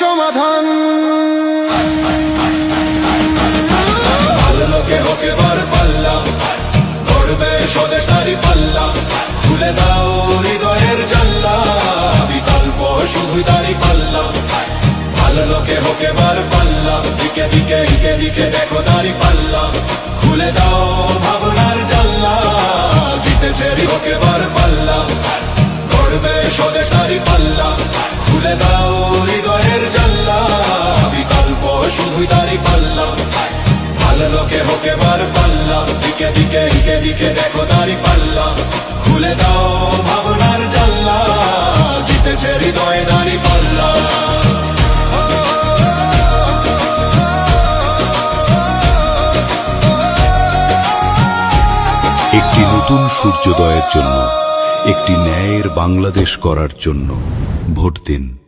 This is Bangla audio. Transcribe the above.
সমাধান। ভালো লোকে হোকে বার পাল্লা পাল্লা, খুলে দাও হৃদয়ের জাল্লা বিকল্প শুধু পাল্লা। ভালো লোকে হোকে বার পাল্লা, দিকে দিকে দিকে দিকে দেখো দাঁড়ি পাল্লা। খুলে দাও ভাবনার জাল্লা জিতেছে হোকে বার পাল্লা। গড়বে স্বদেশ পাল্লা। দিকে দিকে দিকে দিকে দেখো দাঁড়ি পাল্লা। খুলে দাও ভাবনার জাল্লা জিতেছে হৃদয়ে দাঁড়ি পাল্লা। একটি নতুন সূর্যোদয়ের জন্য, একটি ন্যায়ের বাংলাদেশ করার জন্য ভোট দিন।